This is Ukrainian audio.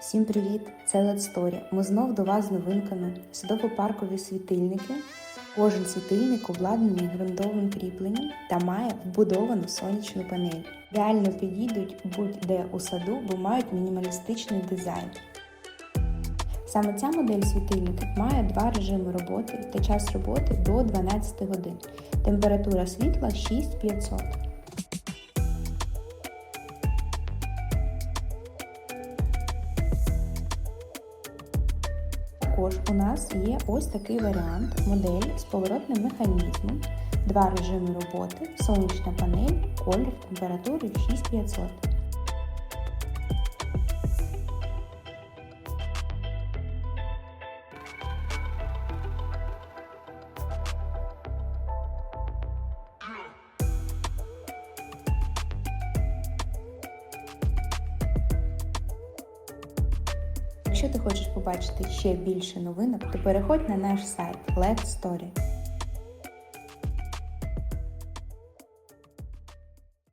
Всім привіт! Це Story. Ми знов до вас з новинками. Садово-паркові світильники. Кожен світильник обладнаний ґрунтовим кріпленням та має вбудовану сонячну панель. Реально підійдуть будь-де у саду, бо мають мінімалістичний дизайн. Саме ця модель світильників має два режими роботи та час роботи до 12 годин. Температура світла 6500. Також у нас є ось такий варіант модель з поворотним механізмом, два режими роботи, сонячна панель, колір температури 6500. Якщо ти хочеш побачити ще більше новинок, то переходь на наш сайт Let's Story.